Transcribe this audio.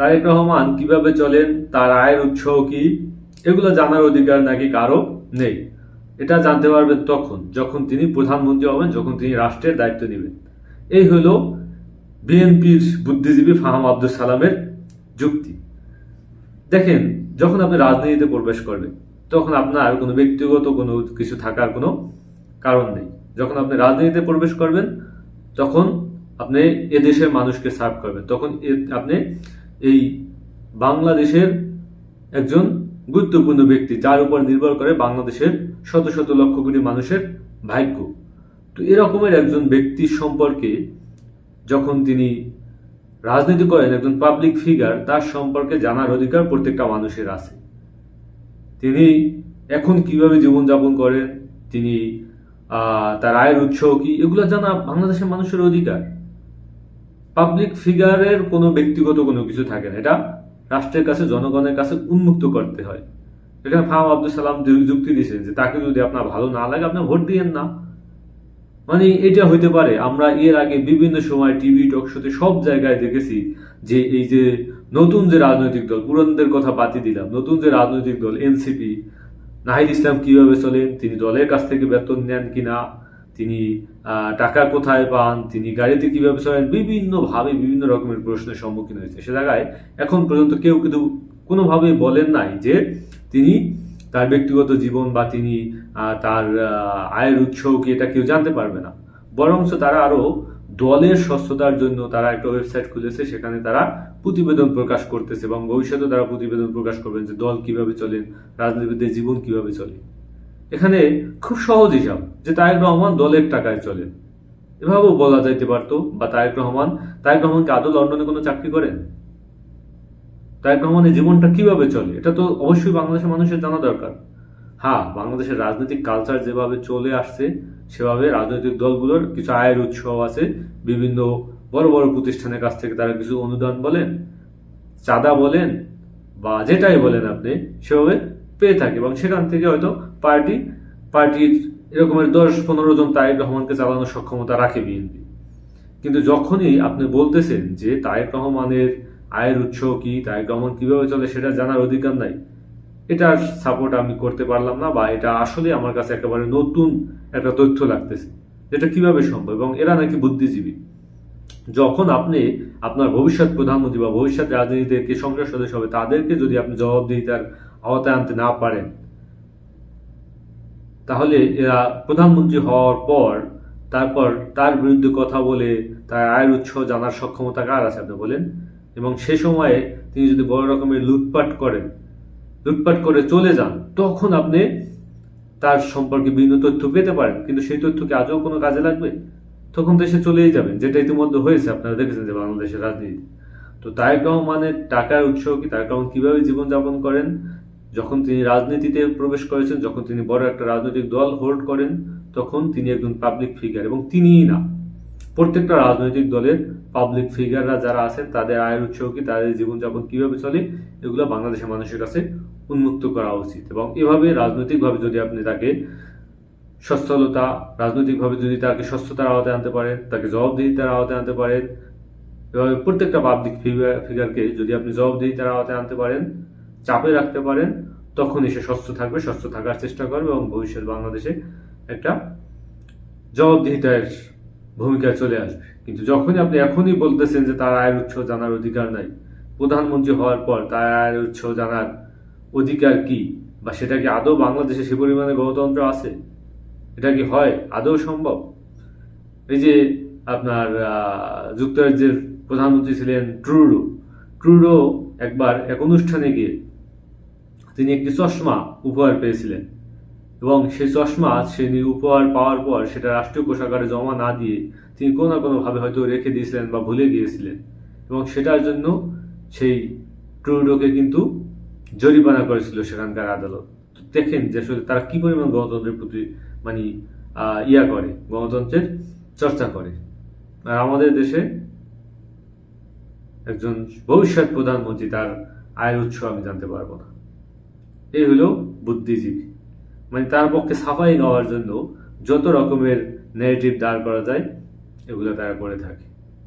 তারেক রহমান কীভাবে চলেন, তার আয়ের উৎস কি, এগুলো জানার অধিকার নাকি কারও নেই? এটা জানতে পারবেন তখন, যখন তিনি প্রধানমন্ত্রী হবেন, যখন তিনি রাষ্ট্রের দায়িত্ব নেবেন। এই হল বিএনপির বুদ্ধিজীবী ফাহাম আব্দুল সালামের যুক্তি। দেখেন, যখন আপনি রাজনীতিতে প্রবেশ করবেন, তখন আপনার কোনো ব্যক্তিগত কোনো কিছু থাকার কোনো কারণ নেই। যখন আপনি রাজনীতিতে প্রবেশ করবেন, তখন আপনি এদেশের মানুষকে সার্ভ করবেন। তখন আপনি এই বাংলাদেশের একজন গুরুত্বপূর্ণ ব্যক্তি, যার উপর নির্ভর করে বাংলাদেশের শত শত লক্ষ কোটি মানুষের ভাগ্য। তো এরকমের একজন ব্যক্তি সম্পর্কে যখন তিনি রাজনীতি করেন, একজন পাবলিক ফিগার তার সম্পর্কে জানার অধিকার প্রত্যেকটা মানুষের আছে। তিনি এখন কীভাবে জীবনযাপন করেন, তিনি তার আয়ের উৎস কি, এগুলো জানা বাংলাদেশের মানুষের অধিকার। পাবলিক ফিগারের কোনো ব্যক্তিগত কোনো কিছু থাকে না। এটা রাষ্ট্রের কাছে, জনগণের কাছে উন্মুক্ত করতে হয়। এখানে ফাহাম আব্দুল সালাম যুক্তি দিয়েছেন যে তাকে যদি আপনার ভালো না লাগে, আপনি ভোট দিয়েন না। মানে এটা হইতে পারে, আমরা এর আগে বিভিন্ন সময় টিভি টক শোতে সব জায়গায় দেখেছি যে এই যে নতুন যে রাজনৈতিক দল পুরনদের কথা বাতি দিলাম, নতুন যে রাজনৈতিক দল এনসিপি নাহিদ ইসলাম কীভাবে চলেন, তিনি দলের কাছ থেকে বেতন নেন কিনা তিনি টাকা কোথায় পান, তিনি গাড়িতে কীভাবে চলেন বিভিন্ন ভাবে বিভিন্ন রকমের প্রশ্নের সম্মুখীন হয়েছে। সে জায়গায় এখন পর্যন্ত কেউ কিন্তু কোনোভাবেই বলেন নাই যে তিনি তার ব্যক্তিগত জীবন বা তিনি তার আয়ের উৎস কি এটা কেউ জানতে পারবে না। বরঞ্চ তারা আরও দলের স্বচ্ছতার জন্য তারা একটা ওয়েবসাইট খুলেছে, সেখানে তারা প্রতিবেদন প্রকাশ করতেছে এবং ভবিষ্যতে তারা প্রতিবেদন প্রকাশ করবেন যে দল কীভাবে চলেন রাজনীতিবিদদের জীবন কীভাবে চলে। এখানে খুব সহজ হিসাব যে তারেক রহমান দলের টাকায় চলে। এভাবেও বলা যাইতে পারতো, বা তারেক রহমান তারেক রহমানকে আদৌ লন্ডনে কোনো চাকরি করেন? তারেক রহমানের জীবনটা কীভাবে চলে? এটা তো অবশ্যই বাংলাদেশের মানুষের জানা দরকার। হ্যাঁ বাংলাদেশের রাজনৈতিক কালচার যেভাবে চলে আসছে, সেভাবে রাজনৈতিক দলগুলোর কিছু আয়ের উৎস আছে, বিভিন্ন বড় বড় প্রতিষ্ঠানের কাছ থেকে তারা কিছু অনুদান বলেন, চাঁদা বলেন, বা যেটাই বলেন আপনি, সেভাবে পেয়ে থাকে এবং সেখান থেকে হয়তো পার্টি, পার্টির এরকমের দশ পনেরো জন তারেক রহমানকে চালানোর সক্ষমতা রাখে বিএনপি। কিন্তু যখনই আপনি বলতেছেন যে তারেক রহমানের আয়ের উৎস কি তারেক রহমান কীভাবে চলে সেটা জানার অধিকার নাই, এটার সাপোর্ট আমি করতে পারলাম না বা এটা আসলে আমার কাছে একেবারে নতুন একটা তথ্য লাগতেছে, যেটা কীভাবে সম্ভব? এবং এরা নাকি বুদ্ধিজীবী। যখন আপনি আপনার ভবিষ্যৎ প্রধানমন্ত্রী বা ভবিষ্যৎ রাজনীতিতে কে সংসদ সদস্য হবে, তাদেরকে যদি আপনি জবাবদিহিতার আওতায় আনতে না পারেন। তাহলে এরা প্রধানমন্ত্রী হওয়ার পর তারপর তার বিরুদ্ধে কথা বলে তার আয়ের উৎস জানার সক্ষমতা কার আছে আপনি বলেন? এবং সে সময়ে তিনি যদি বড় রকমের লুটপাট করেন, লুটপাট করে চলে যান, তখন আপনি তার সম্পর্কে বিভিন্ন তথ্য পেতে পারেন। কিন্তু সেই তথ্যকে আজও কোনো কাজে লাগবে? তখন সে চলেই যাবেন যেটা ইতিমধ্যে হয়েছে, আপনারা দেখেছেন যে বাংলাদেশের রাজনীতি। তো তারেক রহমানের টাকার উৎস কি? তারেক রহমান কীভাবে জীবনযাপন করেন? যখন তিনি রাজনীতিতে প্রবেশ করেছেন, যখন তিনি বড় একটা রাজনৈতিক দল হোল্ড করেন, তখন তিনি একজন পাবলিক ফিগার এবং তিনিই না। প্রত্যেকটা রাজনৈতিক দলের পাবলিক ফিগাররা যারা আছেন, তাদের আয়ের উৎস কি, তাদের জীবনযাপন কীভাবে চলে, এগুলো বাংলাদেশের মানুষের কাছে উন্মুক্ত করা উচিত। এবং এভাবে রাজনৈতিকভাবে যদি আপনি তাকে সচ্ছলতা, রাজনৈতিকভাবে যদি তাকে স্বচ্ছতার আওতায় আনতে পারেন, তাকে জবাবদিহিতার আওতায় আনতে পারেন, এভাবে প্রত্যেকটা পাবলিক ফিগার ফিগারকে যদি আপনি জবাবদিহিতার আওতায় আনতে পারেন চাপে রাখতে পারেন, তখনই সে সুস্থ থাকবে সুস্থ থাকার চেষ্টা করবে এবং ভবিষ্যৎ বাংলাদেশে একটা জবাবদিহিতার ভূমিকায় চলে আসবে। কিন্তু যখনই আপনি এখনই বলতেছেন যে তার আয়ের উৎস জানার অধিকার নাই, প্রধানমন্ত্রী হওয়ার পর তার আয়ের উৎস জানার অধিকার কি বা সেটা কি আদৌ বাংলাদেশে সে পরিমাণে গণতন্ত্র আছে? এটা কি হয়? আদৌ সম্ভব? এই যে আপনার যুক্তরাজ্যের প্রধানমন্ত্রী ছিলেন ট্রুডো ট্রুডো একবার এক অনুষ্ঠানে গিয়ে তিনি একটি চশমা উপহার পেয়েছিলেন। এবং সেই চশমা সে উপহার পাওয়ার পর সেটা রাষ্ট্রীয় কোষাগারে জমা না দিয়ে তিনি কোনো না কোনোভাবে হয়তো রেখে দিয়েছিলেন বা ভুলে গিয়েছিলেন। এবং সেটার জন্য সেই ট্রুডোকে কিন্তু জরিমানা করেছিল সেখানকার আদালত। দেখেন যে আসলে তারা কি পরিমাণ গণতন্ত্রের প্রতি মানে ইয়া করে, গণতন্ত্রের চর্চা করে। আর আমাদের দেশে একজন ভবিষ্যৎ প্রধানমন্ত্রী তার আয়ের উৎস আমি জানতে পারব না। এই হলো বুদ্ধিজীবী। মানে তার পক্ষে সাফাই গাওয়ার জন্য যত রকমের নেগেটিভ দাঁড় করা যায়, এগুলো তারা করে থাকে।